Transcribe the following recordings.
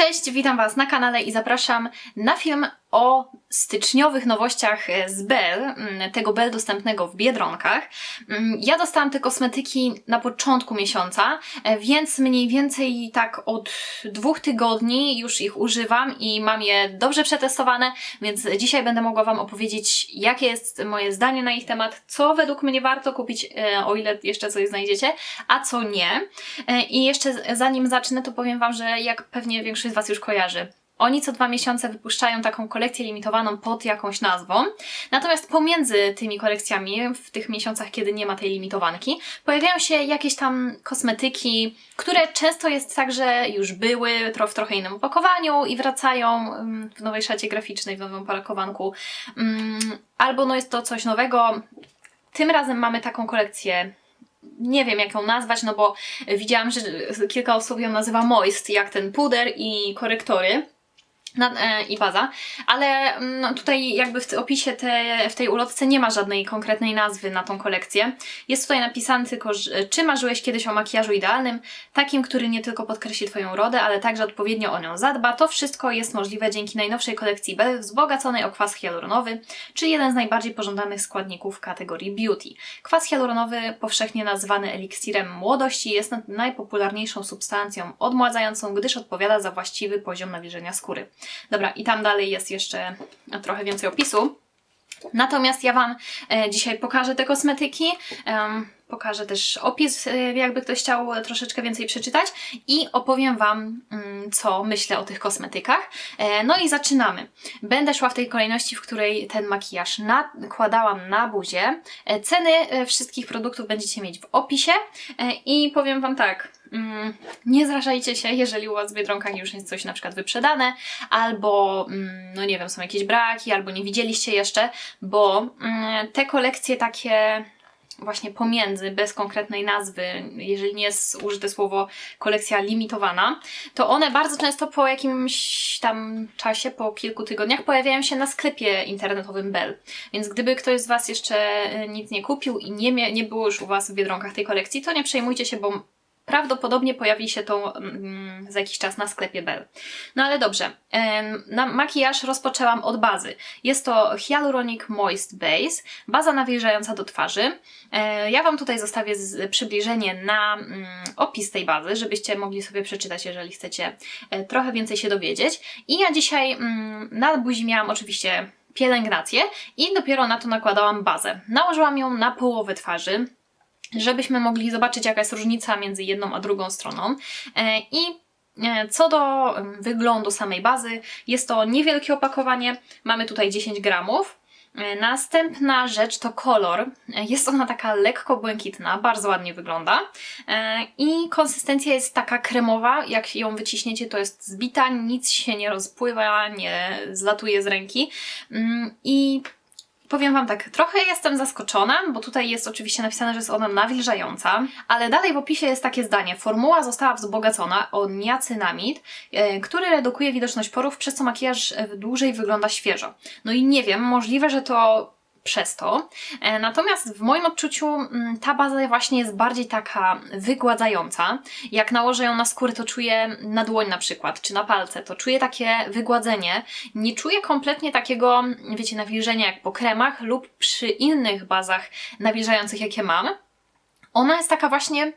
Cześć, witam Was na kanale i zapraszam na film o styczniowych nowościach z Bell, mm, tego Bell dostępnego w Biedronkach. Mm, Ja dostałam te kosmetyki na początku miesiąca, e, więc mniej więcej tak od dwóch tygodni już ich używam i mam je dobrze przetestowane, więc dzisiaj będę mogła Wam opowiedzieć, jakie jest moje zdanie na ich temat, co według mnie warto kupić, e, o ile jeszcze coś znajdziecie, a co nie. E, I jeszcze zanim zacznę, to powiem Wam, że jak pewnie większość z Was już kojarzy, oni co dwa miesiące wypuszczają taką kolekcję limitowaną pod jakąś nazwą. Natomiast pomiędzy tymi kolekcjami, w tych miesiącach, kiedy nie ma tej limitowanki, pojawiają się jakieś tam kosmetyki, które często jest tak, że już były w trochę innym opakowaniu i wracają mm, w nowej szacie graficznej, w nowym opakowanku. Mm, Albo no jest to coś nowego. Tym razem mamy taką kolekcję nie wiem jak ją nazwać, no bo widziałam, że kilka osób ją nazywa moist, jak ten puder i korektory. E, i baza, ale mm, no, tutaj jakby w opisie te, w tej ulotce nie ma żadnej konkretnej nazwy na tą kolekcję. Jest tutaj napisane tylko, czy marzyłeś kiedyś o makijażu idealnym, takim, który nie tylko podkreśli Twoją urodę, ale także odpowiednio o nią zadba. To wszystko jest możliwe dzięki najnowszej kolekcji Bell wzbogaconej o kwas hialuronowy, czyli jeden z najbardziej pożądanych składników kategorii beauty. Kwas hialuronowy, powszechnie nazywany eliksirem młodości, jest najpopularniejszą substancją odmładzającą, gdyż odpowiada za właściwy poziom nawilżenia skóry. Dobra, i tam dalej jest jeszcze trochę więcej opisu. Natomiast ja Wam e, dzisiaj pokażę te kosmetyki. pokażę też opis, e, jakby ktoś chciał troszeczkę więcej przeczytać i opowiem Wam, mm, co myślę o tych kosmetykach. E, no i zaczynamy. Będę szła w tej kolejności, w której ten makijaż nakładałam na buzię. Ceny wszystkich produktów będziecie mieć w opisie i powiem Wam tak. Mm, Nie zrażajcie się, jeżeli u Was w Biedronkach już jest coś na przykład wyprzedane, albo mm, no nie wiem, są jakieś braki, albo nie widzieliście jeszcze, bo mm, te kolekcje takie właśnie pomiędzy, bez konkretnej nazwy, jeżeli nie jest użyte słowo kolekcja limitowana, to one bardzo często po jakimś tam czasie, po kilku tygodniach pojawiają się na sklepie internetowym Bell. Więc gdyby ktoś z Was jeszcze y, nic nie kupił i nie, nie było już u Was w Biedronkach tej kolekcji, to nie przejmujcie się, bo prawdopodobnie pojawi się to mm, za jakiś czas na sklepie Bell. No ale dobrze, na makijaż rozpoczęłam od bazy. Jest to Hyaluronic Moist Base, baza nawilżająca do twarzy. E, Ja Wam tutaj zostawię przybliżenie na mm, opis tej bazy, żebyście mogli sobie przeczytać, jeżeli chcecie e, trochę więcej się dowiedzieć. I ja dzisiaj mm, na buzi miałam oczywiście pielęgnację i dopiero na to nakładałam bazę. Nałożyłam ją na połowę twarzy, żebyśmy mogli zobaczyć, jaka jest różnica między jedną a drugą stroną. E, I e, co do wyglądu samej bazy, jest to niewielkie opakowanie, mamy tutaj 10 gramów. E, Następna rzecz to kolor. Jest ona taka lekko błękitna, bardzo ładnie wygląda. I konsystencja jest taka kremowa. Jak ją wyciśniecie, to jest zbita, nic się nie rozpływa, nie zlatuje z ręki. Mm, I Powiem Wam tak, trochę jestem zaskoczona, bo tutaj jest oczywiście napisane, że jest ona nawilżająca, ale dalej w opisie jest takie zdanie. Formuła została wzbogacona o niacynamid, e, który redukuje widoczność porów, przez co makijaż dłużej wygląda świeżo. No i nie wiem, możliwe, że to przez to. E, Natomiast w moim odczuciu mm, ta baza właśnie jest bardziej taka wygładzająca. Jak nałożę ją na skórę, to czuję na dłoń na przykład, czy na palce, to czuję takie wygładzenie. Nie czuję kompletnie takiego, wiecie, nawilżenia jak po kremach lub przy innych bazach nawilżających, jakie mam. Ona jest taka właśnie,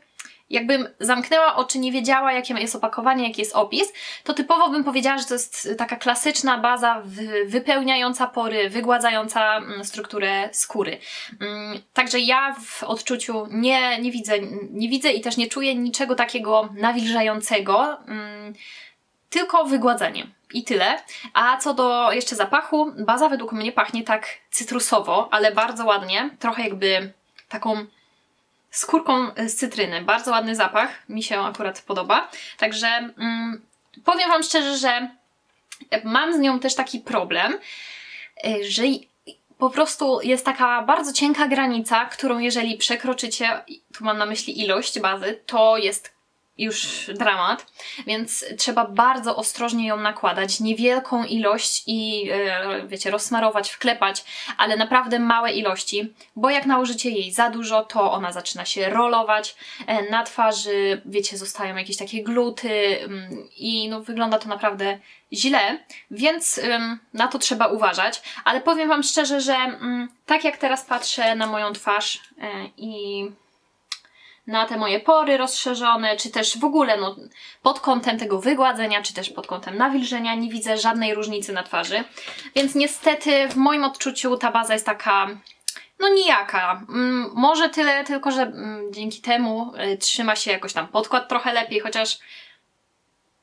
jakbym zamknęła oczy, nie wiedziała, jakie jest opakowanie, jaki jest opis, to typowo bym powiedziała, że to jest taka klasyczna baza wy- wypełniająca pory, wygładzająca mm, strukturę skóry. Mm, Także ja w odczuciu nie, nie widzę, nie widzę i też nie czuję niczego takiego nawilżającego, mm, tylko wygładzenie. I tyle. A co do jeszcze zapachu, baza według mnie pachnie tak cytrusowo, ale bardzo ładnie, trochę jakby taką skórką z cytryny. Bardzo ładny zapach, mi się akurat podoba. Także mm, powiem Wam szczerze, że mam z nią też taki problem, y, że po prostu jest taka bardzo cienka granica, którą jeżeli przekroczycie, tu mam na myśli ilość bazy, to jest już dramat, więc trzeba bardzo ostrożnie ją nakładać, niewielką ilość i e, wiecie, rozsmarować, wklepać, ale naprawdę małe ilości, bo jak nałożycie jej za dużo, to ona zaczyna się rolować e, na twarzy, wiecie, zostają jakieś takie gluty mm, i no, wygląda to naprawdę źle, więc na to trzeba uważać, ale powiem Wam szczerze, że mm, tak jak teraz patrzę na moją twarz e, i na te moje pory rozszerzone, czy też w ogóle no, pod kątem tego wygładzenia, czy też pod kątem nawilżenia nie widzę żadnej różnicy na twarzy. Więc niestety w moim odczuciu ta baza jest taka no nijaka. Mm, może tyle, tylko że mm, dzięki temu y, trzyma się jakoś tam podkład trochę lepiej, chociaż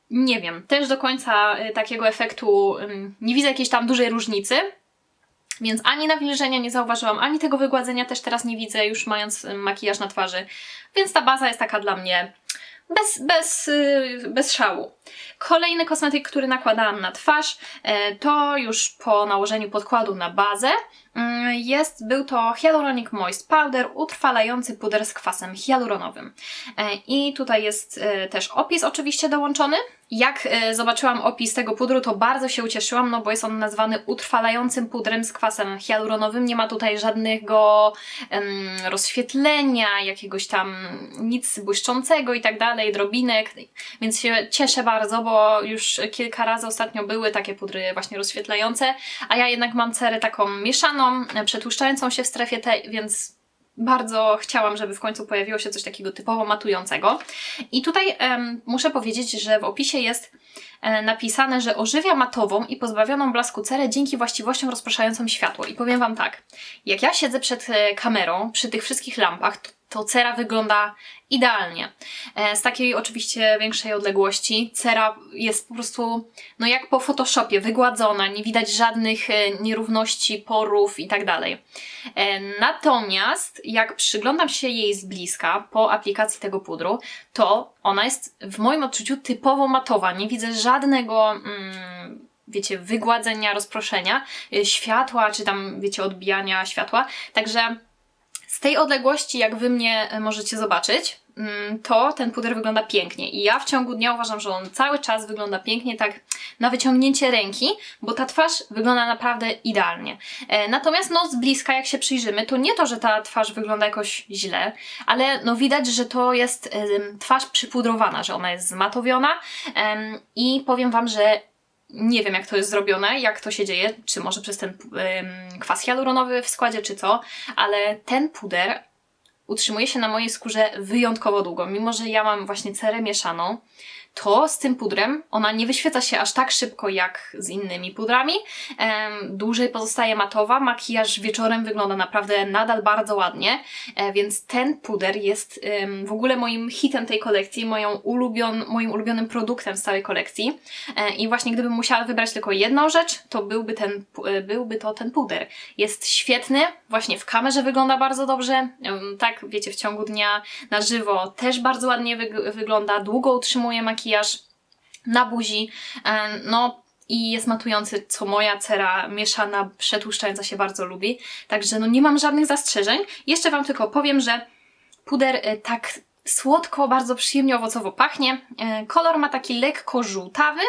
nie wiem, też do końca y, takiego efektu ym, nie widzę jakiejś tam dużej różnicy. Więc ani nawilżenia nie zauważyłam, ani tego wygładzenia też teraz nie widzę, już mając ym, makijaż na twarzy. Więc ta baza jest taka dla mnie bez, bez, y, bez szału. Kolejny kosmetyk, który nakładałam na twarz, e, to już po nałożeniu podkładu na bazę jest, był to Hyaluronic Moist Powder, utrwalający puder z kwasem hialuronowym. E, I tutaj jest e, też opis oczywiście dołączony. Jak zobaczyłam opis tego pudru, to bardzo się ucieszyłam, no bo jest on nazwany utrwalającym pudrem z kwasem hialuronowym. Nie ma tutaj żadnego rozświetlenia, jakiegoś tam nic błyszczącego i tak dalej, drobinek, więc się cieszę bardzo, bo już kilka razy ostatnio były takie pudry właśnie rozświetlające, a ja jednak mam cerę taką mieszaną, przetłuszczającą się w strefie tej, więc bardzo chciałam, żeby w końcu pojawiło się coś takiego typowo matującego. I tutaj muszę powiedzieć, że w opisie jest e, napisane, że ożywia matową i pozbawioną blasku cerę dzięki właściwościom rozpraszającym światło. I powiem Wam tak, jak ja siedzę przed e, kamerą, przy tych wszystkich lampach, to to cera wygląda idealnie. E, z takiej oczywiście większej odległości cera jest po prostu, no jak po Photoshopie, wygładzona, nie widać żadnych e, nierówności, porów i tak. E, natomiast jak przyglądam się jej z bliska po aplikacji tego pudru, to ona jest w moim odczuciu typowo matowa. Nie widzę żadnego. Mm, wiecie, wygładzenia, rozproszenia światła, czy tam, wiecie, odbijania światła. Także tej odległości, jak Wy mnie e, możecie zobaczyć, mm, to ten puder wygląda pięknie. I ja w ciągu dnia uważam, że on cały czas wygląda pięknie, tak na wyciągnięcie ręki, bo ta twarz wygląda naprawdę idealnie. E, natomiast no z bliska, jak się przyjrzymy, to nie to, że ta twarz wygląda jakoś źle, ale no widać, że to jest twarz przypudrowana, że ona jest zmatowiona i powiem Wam, że nie wiem, jak to jest zrobione, jak to się dzieje, czy może przez ten ym, kwas hialuronowy w składzie, czy co, ale ten puder utrzymuje się na mojej skórze wyjątkowo długo. Mimo, że ja mam właśnie cerę mieszaną, to z tym pudrem ona nie wyświeca się aż tak szybko jak z innymi pudrami. Dłużej pozostaje matowa, makijaż wieczorem wygląda naprawdę nadal bardzo ładnie, e, więc ten puder jest w ogóle moim hitem tej kolekcji, moją ulubion, moim ulubionym produktem z całej kolekcji. E, I właśnie gdybym musiała wybrać tylko jedną rzecz, to byłby, ten, e, byłby to ten puder. Jest świetny, właśnie w kamerze wygląda bardzo dobrze, tak wiecie, w ciągu dnia na żywo też bardzo ładnie wyg wygląda, długo utrzymuje makijaż, makijaż na buzi. E, no i jest matujący, co moja cera mieszana, przetłuszczająca się bardzo lubi. Także no nie mam żadnych zastrzeżeń. Jeszcze Wam tylko powiem, że puder e, tak słodko, bardzo przyjemnie owocowo pachnie. E, kolor ma taki lekko żółtawy.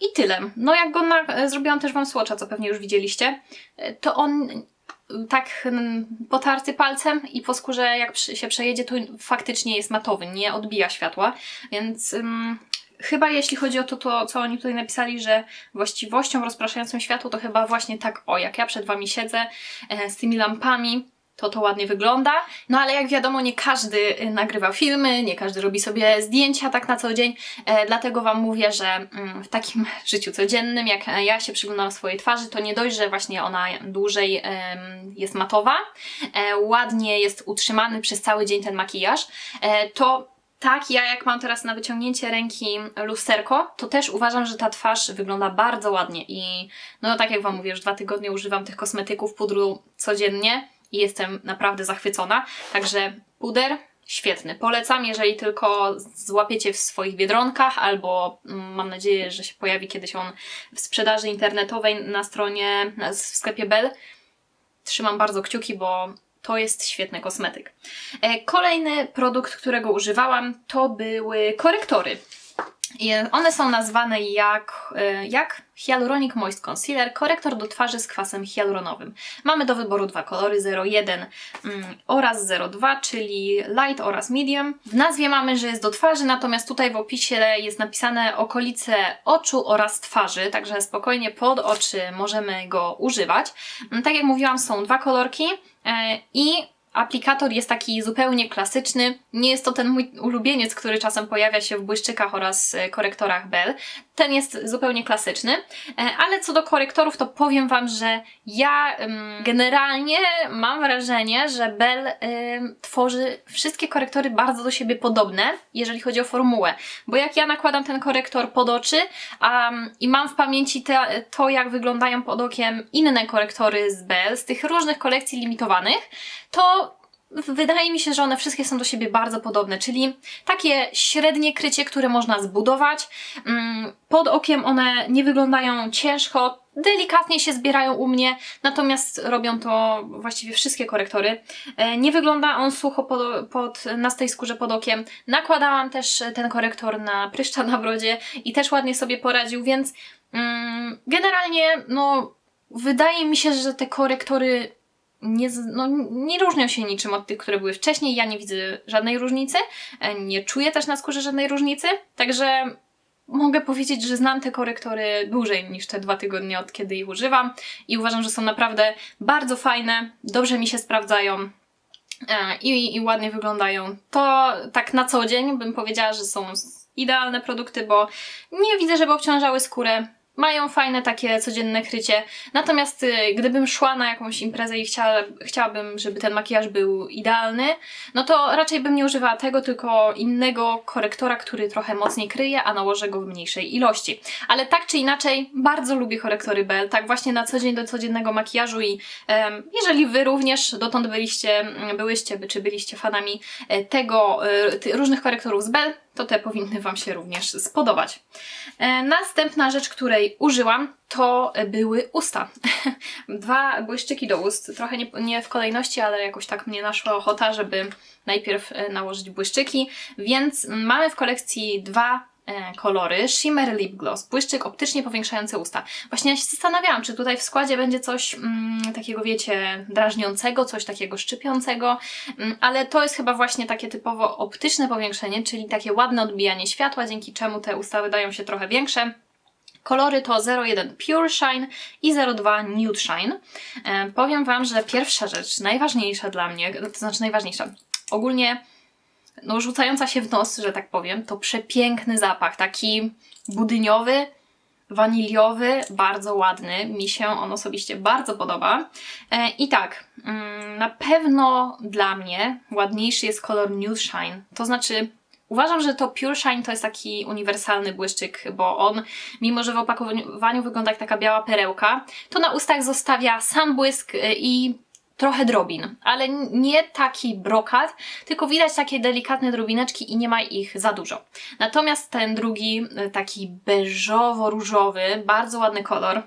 I tyle. No jak go na, zrobiłam też Wam słocza, co pewnie już widzieliście, to on tak potarty palcem i po skórze jak się przejedzie, to faktycznie jest matowy, nie odbija światła, więc um, chyba jeśli chodzi o to, to, co oni tutaj napisali, że właściwością rozpraszającą światło, to chyba właśnie tak, o jak ja przed Wami siedzę e, z tymi lampami, to to ładnie wygląda. No ale jak wiadomo, nie każdy y, nagrywa filmy, nie każdy robi sobie zdjęcia tak na co dzień, e, dlatego Wam mówię, że mm, w takim życiu codziennym, jak ja się przyglądam swojej twarzy, to nie dość, że właśnie ona dłużej e, jest matowa, e, ładnie jest utrzymany przez cały dzień ten makijaż, e, to tak, ja jak mam teraz na wyciągnięcie ręki lusterko, to też uważam, że ta twarz wygląda bardzo ładnie i no tak jak Wam mówię, już dwa tygodnie używam tych kosmetyków, pudru codziennie i jestem naprawdę zachwycona. Także puder świetny. Polecam, jeżeli tylko złapiecie w swoich biedronkach, albo mm, mam nadzieję, że się pojawi kiedyś on w sprzedaży internetowej na stronie, w sklepie Bell. Trzymam bardzo kciuki, bo to jest świetny kosmetyk. E, Kolejny produkt, którego używałam, to były korektory. One są nazwane jak, e, jak Hyaluronic Moist Concealer, korektor do twarzy z kwasem hialuronowym. Mamy do wyboru dwa kolory 01 mm, oraz 02, czyli light oraz medium. W nazwie mamy, że jest do twarzy, natomiast tutaj w opisie jest napisane okolice oczu oraz twarzy, także spokojnie pod oczy możemy go używać. Mm, Tak jak mówiłam, są dwa kolorki e, i Aplikator jest taki zupełnie klasyczny. Nie jest to ten mój ulubieniec, który czasem pojawia się w błyszczykach oraz e, korektorach Bell. Ten jest zupełnie klasyczny. E, Ale co do korektorów, to powiem Wam, że ja generalnie mam wrażenie, że Bell tworzy wszystkie korektory bardzo do siebie podobne, jeżeli chodzi o formułę. Bo jak ja nakładam ten korektor pod oczy um, i mam w pamięci te, to, jak wyglądają pod okiem inne korektory z Bell, z tych różnych kolekcji limitowanych, to wydaje mi się, że one wszystkie są do siebie bardzo podobne, czyli takie średnie krycie, które można zbudować. Mm, Pod okiem one nie wyglądają ciężko, delikatnie się zbierają u mnie, natomiast robią to właściwie wszystkie korektory. E, Nie wygląda on sucho pod, pod, na tej skórze pod okiem. Nakładałam też ten korektor na pryszcza na brodzie i też ładnie sobie poradził, więc mm, generalnie no wydaje mi się, że te korektory nie, no, nie różnią się niczym od tych, które były wcześniej. Ja nie widzę żadnej różnicy. e, Nie czuję też na skórze żadnej różnicy. Także mogę powiedzieć, że znam te korektory dłużej niż te dwa tygodnie, od kiedy ich używam. I uważam, że są naprawdę bardzo fajne, dobrze mi się sprawdzają. e, I, I ładnie wyglądają. To tak na co dzień bym powiedziała, że są idealne produkty, bo nie widzę, żeby obciążały skórę. Mają fajne takie codzienne krycie. Natomiast y, gdybym szła na jakąś imprezę i chciała, chciałabym, żeby ten makijaż był idealny, no to raczej bym nie używała tego, tylko innego korektora, który trochę mocniej kryje, a nałożę go w mniejszej ilości. Ale tak czy inaczej, bardzo lubię korektory Bell, tak właśnie na co dzień do codziennego makijażu i jeżeli Wy również dotąd byliście, byłyście, by- czy byliście fanami e, tego, e, różnych korektorów z Bell, to te powinny Wam się również spodobać. E, Następna rzecz, której użyłam, to były usta. Dwa błyszczyki do ust, trochę nie, nie w kolejności, ale jakoś tak mnie naszła ochota, żeby najpierw e, nałożyć błyszczyki, więc mamy w kolekcji dwa kolory. Shimmer Lip Gloss, błyszczyk optycznie powiększający usta. Właśnie ja się zastanawiałam, czy tutaj w składzie będzie coś mm, takiego, wiecie, drażniącego, coś takiego szczypiącego, mm, ale to jest chyba właśnie takie typowo optyczne powiększenie, czyli takie ładne odbijanie światła, dzięki czemu te usta wydają się trochę większe. Kolory to 01 Pure Shine i 02 Nude Shine. E, powiem Wam, że pierwsza rzecz, najważniejsza dla mnie, to znaczy najważniejsza, ogólnie no, rzucająca się w nos, że tak powiem, to przepiękny zapach, taki budyniowy, waniliowy, bardzo ładny. Mi się on osobiście bardzo podoba. E, I tak, mm, na pewno dla mnie ładniejszy jest kolor Nude Shine. To znaczy, uważam, że to Pure Shine to jest taki uniwersalny błyszczyk, bo on, mimo że w opakowaniu wygląda jak taka biała perełka, to na ustach zostawia sam błysk e, i trochę drobin, ale nie taki brokat, tylko widać takie delikatne drobineczki i nie ma ich za dużo. Natomiast ten drugi, y, taki beżowo-różowy, bardzo ładny kolor,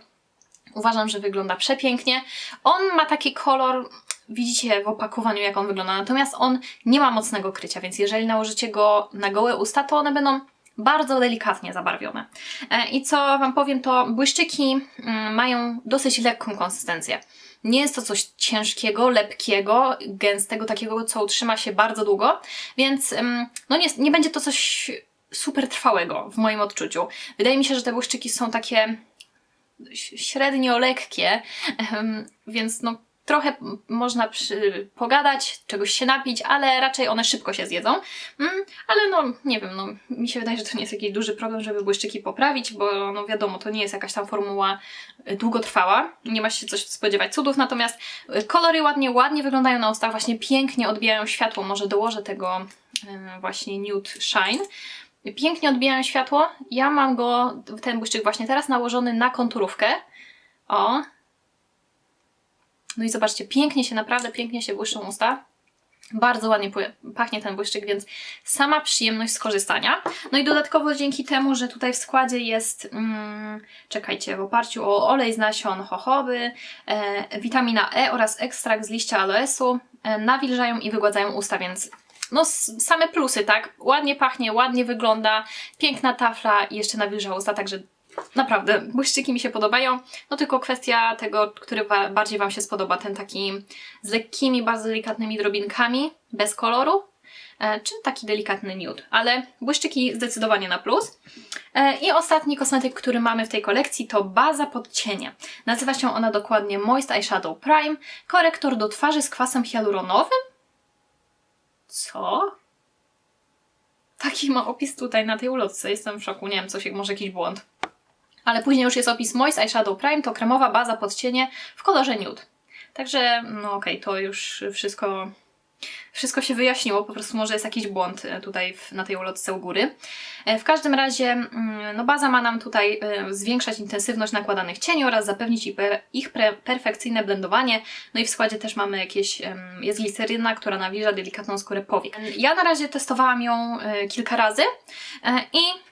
uważam, że wygląda przepięknie. On ma taki kolor, widzicie w opakowaniu jak on wygląda, natomiast on nie ma mocnego krycia, więc jeżeli nałożycie go na gołe usta, to one będą bardzo delikatnie zabarwione. E, I co Wam powiem, to błyszczyki mm, mają dosyć lekką konsystencję. Nie jest to coś ciężkiego, lepkiego, gęstego, takiego, co utrzyma się bardzo długo, więc no nie, nie będzie to coś super trwałego w moim odczuciu. Wydaje mi się, że te błyszczyki są takie średnio lekkie, więc no trochę można przy, pogadać, czegoś się napić, ale raczej one szybko się zjedzą. Mm, ale no, nie wiem, no, mi się wydaje, że to nie jest jakiś duży problem, żeby błyszczyki poprawić, bo no wiadomo, to nie jest jakaś tam formuła y, długotrwała, nie ma się coś spodziewać cudów, natomiast y, kolory ładnie, ładnie wyglądają na ustach, właśnie pięknie odbijają światło, może dołożę tego y, właśnie Nude Shine. Pięknie odbijają światło, ja mam go, ten błyszczyk właśnie teraz nałożony na konturówkę, o. No i zobaczcie, pięknie się, naprawdę pięknie się błyszczą usta. Bardzo ładnie pachnie ten błyszczyk, więc sama przyjemność skorzystania. No i dodatkowo dzięki temu, że tutaj w składzie jest, mm, czekajcie, w oparciu o olej z nasion jojoby, e, witamina E oraz ekstrakt z liścia aloesu, e, nawilżają i wygładzają usta, więc no same plusy, tak? Ładnie pachnie, ładnie wygląda, piękna tafla i jeszcze nawilża usta, także naprawdę błyszczyki mi się podobają. No tylko kwestia tego, który bardziej Wam się spodoba, ten taki z lekkimi, bardzo delikatnymi drobinkami, bez koloru, e, czy taki delikatny nude. Ale błyszczyki zdecydowanie na plus. E, I ostatni kosmetyk, który mamy w tej kolekcji to baza pod cienie. Nazywa się ona dokładnie Moist Eyeshadow Prime, korektor do twarzy z kwasem hialuronowym. Co? Taki ma opis tutaj na tej ulotce. Jestem w szoku, nie wiem, coś, może jakiś błąd. Ale później już jest opis Moist Eyeshadow Prime, to kremowa baza pod cienie w kolorze nude. Także, no okej, to już wszystko, wszystko się wyjaśniło, po prostu może jest jakiś błąd e, tutaj w, na tej ulotce u góry. E, W każdym razie, mm, no baza ma nam tutaj e, zwiększać intensywność nakładanych cieni oraz zapewnić ich, perfekcyjne blendowanie. No i w składzie też mamy jakieś, jest gliceryna, która nawilża delikatną skórę powiek. Ja na razie testowałam ją kilka razy i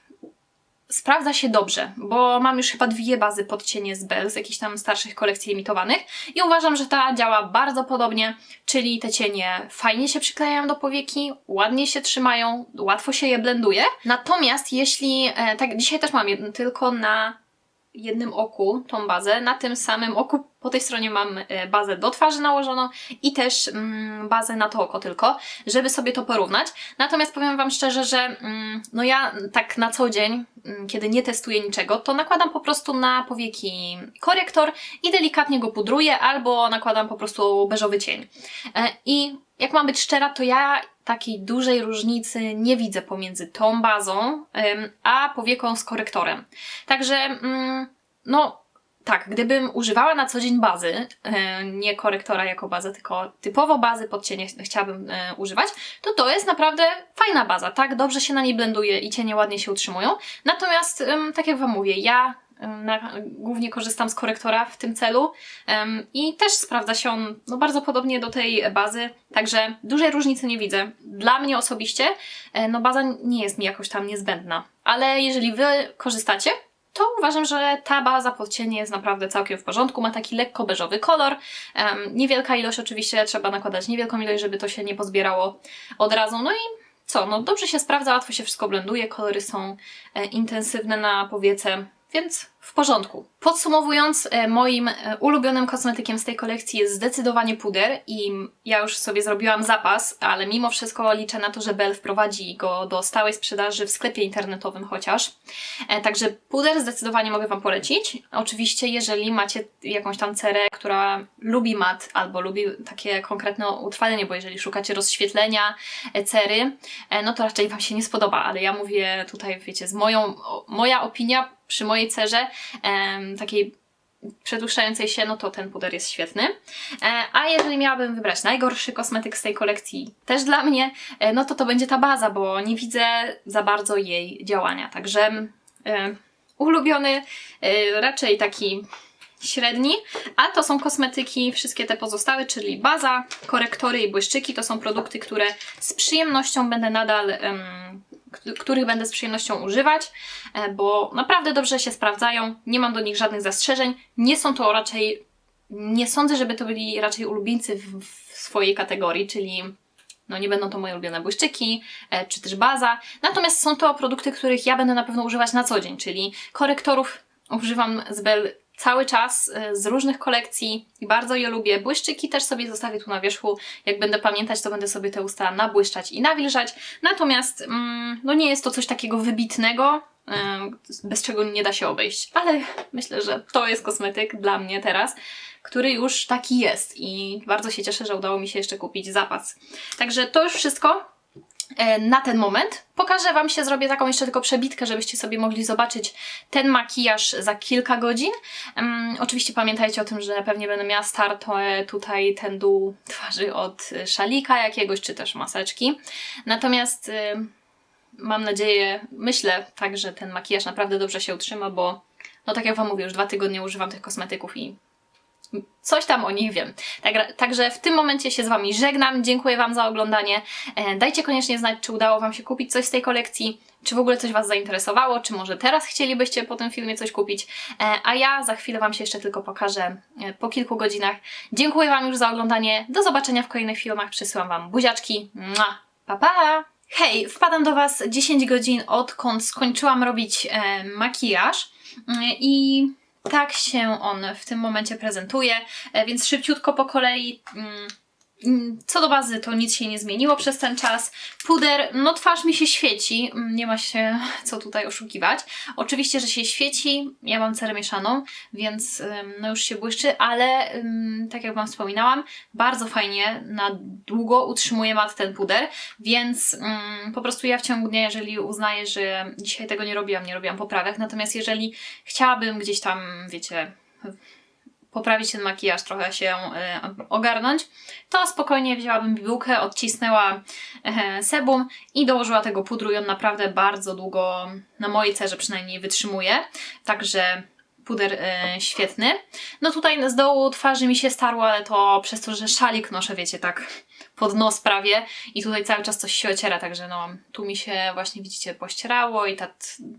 sprawdza się dobrze, bo mam już chyba dwie bazy pod cienie z Bell z jakichś tam starszych kolekcji limitowanych i uważam, że ta działa bardzo podobnie, czyli te cienie fajnie się przyklejają do powieki, ładnie się trzymają, łatwo się je blenduje. Natomiast jeśli, e, tak dzisiaj też mam jedno, tylko na jednym oku tą bazę, na tym samym oku po tej stronie mam e, bazę do twarzy nałożoną i też mm, bazę na to oko tylko, żeby sobie to porównać. Natomiast powiem Wam szczerze, że mm, no ja tak na co dzień, mm, kiedy nie testuję niczego, to nakładam po prostu na powieki korektor i delikatnie go pudruję albo nakładam po prostu beżowy cień. E, I jak mam być szczera, to ja takiej dużej różnicy nie widzę pomiędzy tą bazą a powieką z korektorem. Także, no tak, gdybym używała na co dzień bazy, e, nie korektora jako bazę, tylko typowo bazy pod cienie ch- chciałabym e, używać, to to jest naprawdę fajna baza, tak? Dobrze się na niej blenduje i cienie ładnie się utrzymują. Natomiast, tak jak Wam mówię, ja na, głównie korzystam z korektora w tym celu i też sprawdza się on no, bardzo podobnie do tej bazy, także dużej różnicy nie widzę. Dla mnie osobiście e, no, baza nie jest mi jakoś tam niezbędna, ale jeżeli Wy korzystacie, to uważam, że ta baza pod cienie jest naprawdę całkiem w porządku. Ma taki lekko beżowy kolor. Em, niewielka ilość oczywiście, trzeba nakładać niewielką ilość, żeby to się nie pozbierało od razu. No i co, no dobrze się sprawdza, łatwo się wszystko blenduje, kolory są e, intensywne na powiece, więc w porządku. Podsumowując, e, moim e, ulubionym kosmetykiem z tej kolekcji jest zdecydowanie puder i ja już sobie zrobiłam zapas, ale mimo wszystko liczę na to, że Bell wprowadzi go do stałej sprzedaży w sklepie internetowym chociaż. E, Także puder zdecydowanie mogę Wam polecić. Oczywiście, jeżeli macie jakąś tam cerę, która lubi mat albo lubi takie konkretne utrwalenie, bo jeżeli szukacie rozświetlenia cery, no to raczej Wam się nie spodoba, ale ja mówię tutaj, wiecie, z moją, moja opinia przy mojej cerze takiej przedłużającej się, no to ten puder jest świetny. E, a jeżeli miałabym wybrać najgorszy kosmetyk z tej kolekcji, też dla mnie, e, no to to będzie ta baza, bo nie widzę za bardzo jej działania. Także ulubiony, e, raczej taki średni, a to są kosmetyki, wszystkie te pozostałe, czyli baza, korektory i błyszczyki. To są produkty, które z przyjemnością będę nadal, k- których będę z przyjemnością używać, e, bo naprawdę dobrze się sprawdzają, nie mam do nich żadnych zastrzeżeń. Nie są to raczej, nie sądzę, żeby to byli raczej ulubieńcy w, w swojej kategorii, czyli no nie będą to moje ulubione błyszczyki, e, czy też baza. Natomiast są to produkty, których ja będę na pewno używać na co dzień, czyli korektorów używam z Bell cały czas e, z różnych kolekcji i bardzo je lubię. Błyszczyki też sobie zostawię tu na wierzchu. Jak będę pamiętać, to będę sobie te usta nabłyszczać i nawilżać. Natomiast mm, no nie jest to coś takiego wybitnego, e, bez czego nie da się obejść. Ale myślę, że to jest kosmetyk dla mnie teraz, który już taki jest i bardzo się cieszę, że udało mi się jeszcze kupić zapas. Także to już wszystko na ten moment. Pokażę Wam się, zrobię taką jeszcze tylko przebitkę, żebyście sobie mogli zobaczyć ten makijaż za kilka godzin. Um, oczywiście pamiętajcie o tym, że pewnie będę miała start e, tutaj ten dół twarzy od e, szalika jakiegoś, czy też maseczki. Natomiast e, mam nadzieję, myślę tak, że ten makijaż naprawdę dobrze się utrzyma, bo no tak jak Wam mówię, już dwa tygodnie używam tych kosmetyków i coś tam o nich wiem. Tak, także w tym momencie się z Wami żegnam. Dziękuję Wam za oglądanie. E, dajcie koniecznie znać, czy udało Wam się kupić coś z tej kolekcji, czy w ogóle coś Was zainteresowało, czy może teraz chcielibyście po tym filmie coś kupić. E, a ja za chwilę Wam się jeszcze tylko pokażę e, po kilku godzinach. Dziękuję Wam już za oglądanie. Do zobaczenia w kolejnych filmach. Przysyłam Wam buziaczki. Mua. Pa, pa! Hej, wpadam do Was 10 godzin odkąd skończyłam robić e, makijaż i tak się on w tym momencie prezentuje, e, więc szybciutko po kolei. Mm, Co do bazy, to nic się nie zmieniło przez ten czas. Puder, no twarz mi się świeci, mm, nie ma się co tutaj oszukiwać. Oczywiście, że się świeci, ja mam cerę mieszaną, więc no już się błyszczy, ale tak jak Wam wspominałam, bardzo fajnie na długo utrzymuje mat ten puder, więc po prostu ja w ciągu dnia, jeżeli uznaję, że dzisiaj tego nie robiłam, nie robiłam poprawek, natomiast jeżeli chciałabym gdzieś tam, wiecie, poprawić ten makijaż, trochę się e, ogarnąć, to spokojnie wzięłabym bibułkę, odcisnęła e, sebum i dołożyła tego pudru i on naprawdę bardzo długo, na mojej cerze przynajmniej, wytrzymuje. Także puder e, świetny. No tutaj z dołu twarzy mi się starło, ale to przez to, że szalik noszę, wiecie, tak pod nos prawie i tutaj cały czas coś się ociera, także no tu mi się właśnie widzicie pościerało i tak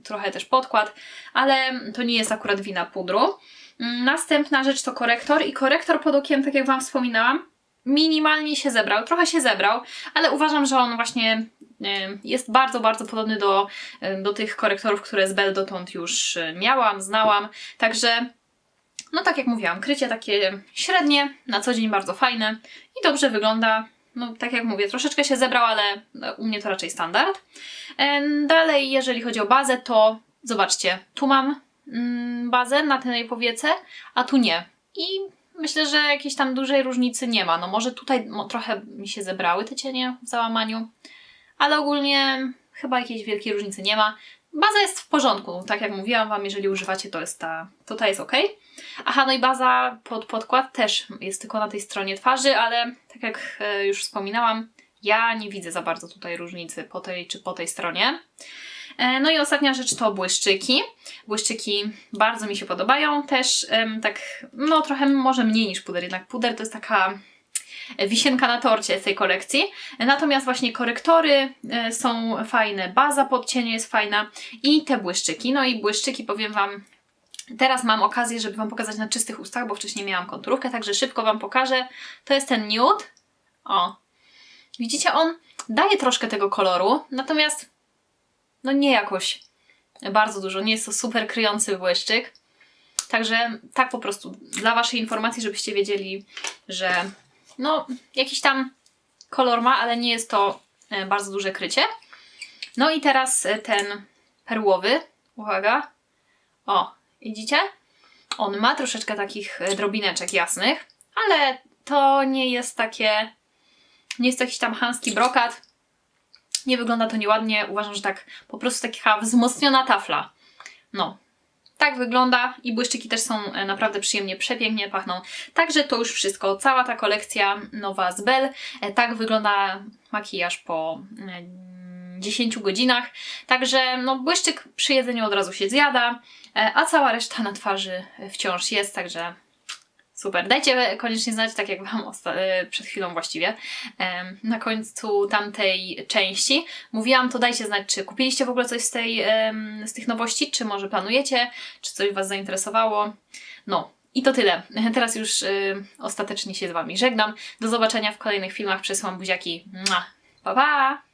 trochę też podkład, ale to nie jest akurat wina pudru. Następna rzecz to korektor i korektor pod okiem, tak jak Wam wspominałam, minimalnie się zebrał, trochę się zebrał, ale uważam, że on właśnie y, jest bardzo, bardzo podobny do, y, do tych korektorów, które z Bell dotąd już y, miałam, znałam, także no tak jak mówiłam, krycie takie średnie, na co dzień bardzo fajne i dobrze wygląda. No tak jak mówię, troszeczkę się zebrał, ale u mnie to raczej standard. Dalej, jeżeli chodzi o bazę, to zobaczcie, tu mam bazę na tej powiece, a tu nie. I myślę, że jakiejś tam dużej różnicy nie ma. No może tutaj mo, trochę mi się zebrały te cienie w załamaniu, ale ogólnie chyba jakiejś wielkiej różnicy nie ma. Baza jest w porządku, tak jak mówiłam Wam, jeżeli używacie, to jest ta, to ta jest ok. Aha, no i baza pod podkład też jest tylko na tej stronie twarzy, ale tak jak e, już wspominałam, ja nie widzę za bardzo tutaj różnicy po tej czy po tej stronie. E, No i ostatnia rzecz to błyszczyki. Błyszczyki bardzo mi się podobają też, tak no trochę może mniej niż puder, jednak puder to jest taka wisienka na torcie z tej kolekcji. Natomiast właśnie korektory e, są fajne, baza pod cienie jest fajna i te błyszczyki. No i błyszczyki powiem Wam, teraz mam okazję, żeby Wam pokazać na czystych ustach, bo wcześniej miałam konturówkę, także szybko Wam pokażę. To jest ten nude. O, widzicie, on daje troszkę tego koloru, natomiast no nie jakoś bardzo dużo, nie jest to super kryjący błyszczyk. Także tak po prostu dla Waszej informacji, żebyście wiedzieli, że no jakiś tam kolor ma, ale nie jest to e, bardzo duże krycie. No i teraz e, ten perłowy, uwaga, o, widzicie? On ma troszeczkę takich e, drobineczek jasnych, ale to nie jest takie, nie jest to jakiś tam chamski brokat, nie wygląda to nieładnie. Uważam, że tak po prostu taka wzmocniona tafla. No. Tak wygląda i błyszczyki też są e, naprawdę przyjemnie, przepięknie pachną. Także to już wszystko. Cała ta kolekcja nowa z Bell. E, Tak wygląda makijaż po e, 10 godzinach. Także no, błyszczyk przy jedzeniu od razu się zjada, e, a cała reszta na twarzy wciąż jest, także Super. Dajcie koniecznie znać, tak jak Wam e, przed chwilą właściwie, na końcu tamtej części. Mówiłam, to dajcie znać, czy kupiliście w ogóle coś z, tej, z tych nowości, czy może planujecie, czy coś Was zainteresowało. No. I to tyle. Teraz już y, ostatecznie się z Wami żegnam. Do zobaczenia w kolejnych filmach. Przesyłam buziaki. Pa, pa!